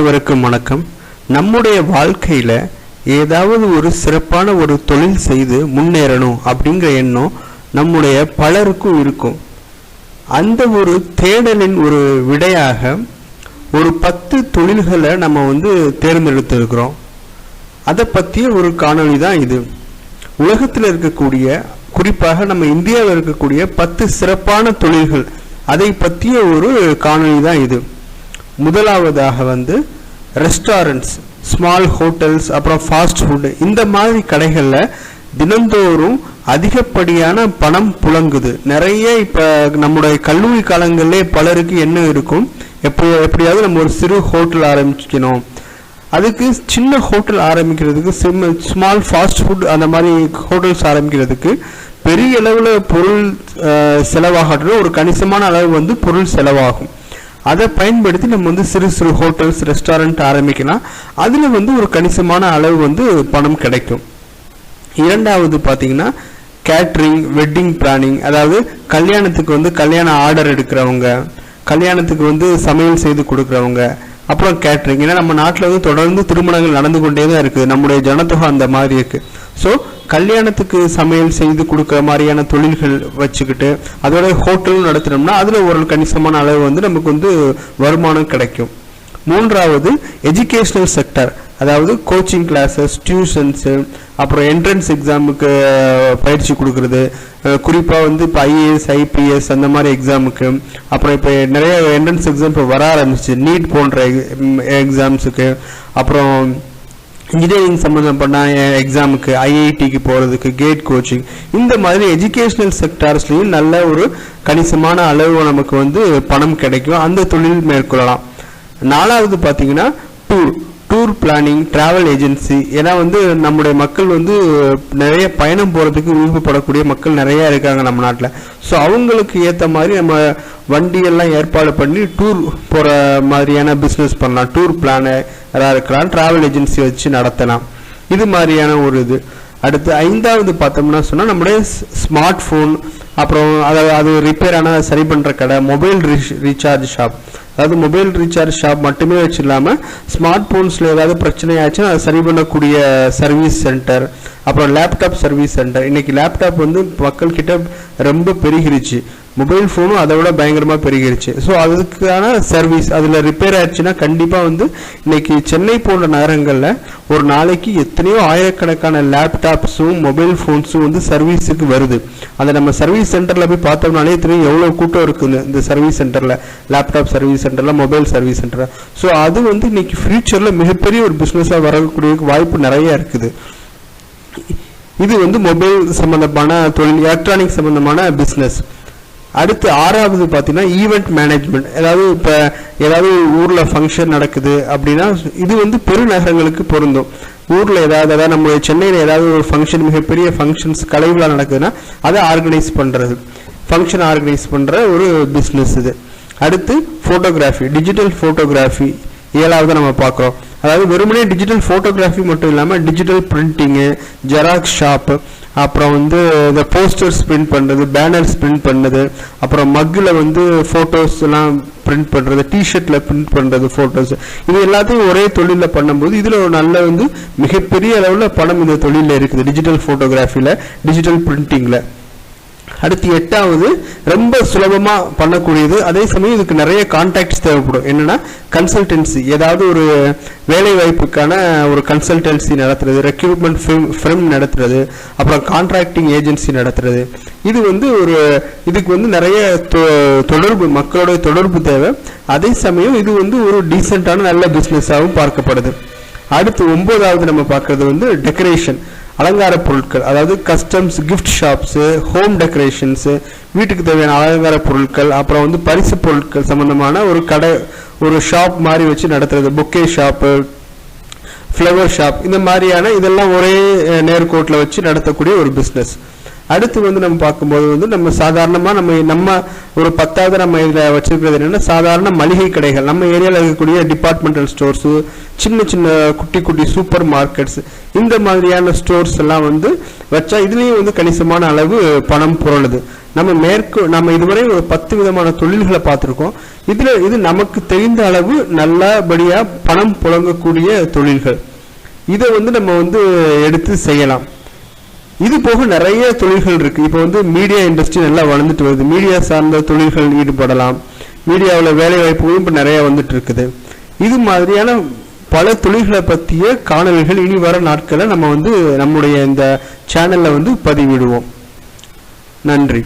அனைவருக்கும் வணக்கம். நம்முடைய வாழ்க்கையில ஏதாவது ஒரு சிறப்பான ஒரு தொழில் செய்து முன்னேறணும் அப்படிங்கிற எண்ணம் நம்முடைய பலருக்கும் இருக்கும். அந்த ஒரு தேடலின் ஒரு விடையாக ஒரு பத்து தொழில்களை நம்ம வந்து தேர்ந்தெடுத்திருக்கிறோம். அதை பற்றிய ஒரு காணொளி தான் இது. உலகத்தில் இருக்கக்கூடிய குறிப்பாக நம்ம இந்தியாவில் இருக்கக்கூடிய பத்து சிறப்பான தொழில்கள் அதை பற்றிய ஒரு காணொளி தான் இது. முதலாவதாக வந்து ரெஸ்டாரண்ட்ஸ் ஸ்மால் ஹோட்டல்ஸ் அப்புறம் ஃபாஸ்ட் ஃபுட்டு இந்த மாதிரி கடைகளில் தினந்தோறும் அதிகப்படியான பணம் புழங்குது. நிறைய இப்போ நம்முடைய கல்லூரி காலங்களிலே பலருக்கு என்ன இருக்கும்? எப்போ எப்படியாவது நம்ம ஒரு சிறு ஹோட்டல் ஆரம்பிக்கணும். அதுக்கு சின்ன ஹோட்டல் ஆரம்பிக்கிறதுக்கு சிம் ஸ்மால் ஃபாஸ்ட் ஃபுட் அந்த மாதிரி ஹோட்டல்ஸ் ஆரம்பிக்கிறதுக்கு பெரிய அளவில் பொருள் செலவாகட்டும் ஒரு கணிசமான அளவு வந்து பொருள் செலவாகும். அதை பயன்படுத்தி நம்ம வந்து சிறு சிறு ஹோட்டல்ஸ் ரெஸ்டாரண்ட் ஆரம்பிக்கலாம். அதில் வந்து ஒரு கணிசமான அளவு வந்து பணம் கிடைக்கும். இரண்டாவது பார்த்தீங்கன்னா கேட்ரிங் வெட்டிங் பிளானிங் அதாவது கல்யாணத்துக்கு வந்து கல்யாண ஆர்டர் எடுக்கிறவங்க கல்யாணத்துக்கு வந்து சமையல் செய்து கொடுக்குறவங்க அப்புறம் கேட்ரிங் ஏன்னா நம்ம நாட்டில் வந்து தொடர்ந்து திருமணங்கள் நடந்து கொண்டே தான் இருக்குது. நம்முடைய ஜனத்தொகை அந்த மாதிரி இருக்குது ஸோ கல்யாணத்துக்கு சமையல் செய்து கொடுக்குற மாதிரியான தொழில்கள் வச்சுக்கிட்டு அதோட ஹோட்டலும் நடத்தினோம்னா அதில் ஒரு கணிசமான அளவு வந்து நமக்கு வந்து வருமானம் கிடைக்கும். மூன்றாவது எஜுகேஷனல் செக்டர் அதாவது கோச்சிங் கிளாஸஸ் டியூஷன்ஸு அப்புறம் என்ட்ரன்ஸ் எக்ஸாமுக்கு பயிற்சி கொடுக்கறது. குறிப்பாக வந்து இப்போ ஐஏஎஸ் ஐபிஎஸ் அந்த மாதிரி எக்ஸாமுக்கு அப்புறம் இப்போ நிறைய என்ட்ரன்ஸ் எக்ஸாம் இப்போ வர ஆரம்பிச்சு நீட் போன்ற எக்ஸாம்ஸுக்கு அப்புறம் இன்ஜினியரிங் சம்மந்தப்பட்ட எக்ஸாமுக்கு ஐஐடிக்கு போகிறதுக்கு கேட் கோச்சிங் இந்த மாதிரி எஜுகேஷ்னல் செக்டார்ஸ்லையும் நல்ல ஒரு கணிசமான அளவு நமக்கு வந்து பணம் கிடைக்கும். அந்த தொழில் மேற்கொள்ளலாம். நாலாவது பார்த்தீங்கன்னா tour tour planning travel agency ஏன்னா வந்து நம்முடைய மக்கள் வந்து நிறைய பயணம் போகிறதுக்கு விருப்பப்படக்கூடிய மக்கள் நிறையா இருக்காங்க நம்ம நாட்டில். ஸோ அவங்களுக்கு ஏற்ற மாதிரி நம்ம வண்டியெல்லாம் ஏற்பாடு பண்ணி டூர் போகிற மாதிரியான பிஸ்னஸ் பண்ணலாம். டூர் பிளானராக இருக்கலாம் ட்ராவல் ஏஜென்சி வச்சு நடத்தலாம். இது மாதிரியான ஒரு இது. அடுத்து ஐந்தாவது பார்த்தோம்னா சொன்னால் நம்முடைய ஸ்மார்ட் ஃபோன் அப்புறம் அதை அது ரிப்பேர் ஆனால் சரி பண்ணுற கடை மொபைல் ரீசார்ஜ் ஷாப் அதாவது மொபைல் ரீசார்ஜ் ஷாப் மட்டுமே வச்சு இல்லாமல் ஸ்மார்ட் ஃபோன்ஸில் ஏதாவது பிரச்சனை ஆச்சுன்னா அதை சரி பண்ணக்கூடிய சர்வீஸ் சென்டர் அப்புறம் லேப்டாப் சர்வீஸ் சென்டர் இன்னைக்கு லேப்டாப் வந்து மக்கள்கிட்ட ரொம்ப பெருகிருச்சு. மொபைல் ஃபோனும் அதை விட பயங்கரமாக பெருகிருச்சு. ஸோ அதுக்கான சர்வீஸ் அதில் ரிப்பேர் ஆயிடுச்சுன்னா கண்டிப்பாக வந்து இன்னைக்கு சென்னை போன்ற நகரங்களில் ஒரு நாளைக்கு எத்தனையோ ஆயிரக்கணக்கான லேப்டாப்ஸும் மொபைல் ஃபோன்ஸும் வந்து சர்வீஸுக்கு வருது. அதை நம்ம சர்வீஸ் சென்டரில் போய் பார்த்தோம்னாலே எத்தனையோ எவ்வளோ கூட்டம் இருக்குது இந்த சர்வீஸ் சென்டரில் லேப்டாப் சர்வீஸ் சென்டரில் மொபைல் சர்வீஸ் சென்டரில் ஸோ அது வந்து இன்னைக்கு ஃப்யூச்சரில் மிகப்பெரிய ஒரு பிஸ்னஸாக வரக்கூடிய வாய்ப்பு நிறைய இருக்குது. இது வந்து மொபைல் சம்மந்தமான தொழில் எலக்ட்ரானிக் சம்மந்தமான பிஸ்னஸ் அடுத்து ஆறாவது பார்த்தீங்கன்னா ஈவெண்ட் மேனேஜ்மெண்ட் ஏதாவது இப்போ ஏதாவது ஊரில் ஃபங்க்ஷன் நடக்குது அப்படின்னா இது வந்து பெருநகரங்களுக்கு பொருந்தும். ஊரில் ஏதாவது அதாவது நம்ம சென்னையில் ஏதாவது ஒரு ஃபங்க்ஷன் மிகப்பெரிய ஃபங்க்ஷன்ஸ் கலை விழா நடக்குதுன்னா அதை ஆர்கனைஸ் பண்ணுறது ஃபங்க்ஷன் ஆர்கனைஸ் பண்ணுற ஒரு பிஸ்னஸ் இது. அடுத்து ஃபோட்டோகிராஃபி டிஜிட்டல் ஃபோட்டோகிராஃபி ஏழாவது நம்ம பார்க்குறோம். அதாவது வெறுமனே டிஜிட்டல் ஃபோட்டோகிராஃபி மட்டும் இல்லாமல் டிஜிட்டல் பிரிண்டிங்கு ஜெராக்ஸ் ஷாப்பு அப்புறம் வந்து இந்த போஸ்டர்ஸ் பிரிண்ட் பண்ணுறது பேனர்ஸ் பிரிண்ட் பண்ணது அப்புறம் மக்கில் வந்து ஃபோட்டோஸ் எல்லாம் பிரிண்ட் பண்ணுறது டிஷர்ட்டில் பிரிண்ட் பண்ணுறது ஃபோட்டோஸ் இது எல்லாத்தையும் ஒரே தொழிலில் பண்ணும்போது இதில் ஒரு நல்ல வந்து மிகப்பெரிய அளவில் பணம் இந்த தொழிலில் இருக்குது டிஜிட்டல் ஃபோட்டோகிராஃபியில் டிஜிட்டல் பிரிண்டிங்கில் அடுத்து எட்டாவது ரொம்ப சுலபமாக பண்ணக்கூடியது. அதே சமயம் இதுக்கு நிறைய கான்டாக்ட்ஸ் தேவைப்படும். என்னென்னா கன்சல்டன்சி ஏதாவது ஒரு வேலை வாய்ப்புக்கான ஒரு கன்சல்டன்சி நடத்துறது ரெக்ரூட்மெண்ட் ஃபிரம் நடத்துறது அப்புறம் கான்ட்ராக்டிங் ஏஜென்சி நடத்துறது. இது வந்து ஒரு இதுக்கு வந்து நிறைய தொ- தொடர்பு மக்களோட தொடர்பு தேவை. அதே சமயம் இது வந்து ஒரு டீசெண்டான நல்ல பிஸ்னஸாகவும் பார்க்கப்படுது. அடுத்து ஒன்பதாவது நம்ம பார்க்கறது வந்து டெக்கரேஷன் அலங்கார பொருட்கள் அதாவது customs gift shops home decorations வீட்டுக்கு தேவையான அலங்கார பொருட்கள் அப்புறம் வந்து பரிசு பொருட்கள் சம்பந்தமான ஒரு கடை ஒரு ஷாப் மாதிரி வச்சு நடத்துறது. பொக்கே ஷாப்பு ஃப்ளவர் ஷாப் இந்த மாதிரியான இதெல்லாம் ஒரே நேர்கோட்டில் வச்சு நடத்தக்கூடிய ஒரு பிஸ்னஸ் அடுத்து வந்து நம்ம பார்க்கும்போது வந்து நம்ம சாதாரணமாக நம்ம நம்ம ஒரு பத்தாவது நம்ம இதில் வச்சிருக்கிறது என்னென்னா சாதாரண மளிகை கடைகள். நம்ம ஏரியாவில் இருக்கக்கூடிய டிபார்ட்மெண்டல் ஸ்டோர்ஸு சின்ன சின்ன குட்டி குட்டி சூப்பர் மார்க்கெட்ஸ் இந்த மாதிரியான ஸ்டோர்ஸ் எல்லாம் வந்து வச்சா இதுலேயும் வந்து கணிசமான அளவு பணம் புரளுது. நம்ம மேற்கு நம்ம இதுவரை ஒரு பத்து விதமான தொழில்களை பார்த்துருக்கோம். இதில் இது நமக்கு தெரிந்த அளவு நல்லபடியாக பணம் புழங்கக்கூடிய தொழில்கள். இதை வந்து நம்ம வந்து எடுத்து செய்யலாம். இது போக நிறைய தொழில்கள் இருக்குது இப்போ வந்து மீடியா இண்டஸ்ட்ரி நல்லா வளர்ந்துட்டு வருது. மீடியா சார்ந்த தொழில்கள் ஈடுபடலாம். மீடியாவில் வேலை வாய்ப்புகளும் இப்போ நிறையா வந்துட்டு இருக்குது. இது மாதிரியான பல தொழில்களை பற்றிய காணொலிகள் இனி வர நாட்களை நம்ம வந்து நம்முடைய இந்த சேனலில் வந்து பதிவிடுவோம். நன்றி.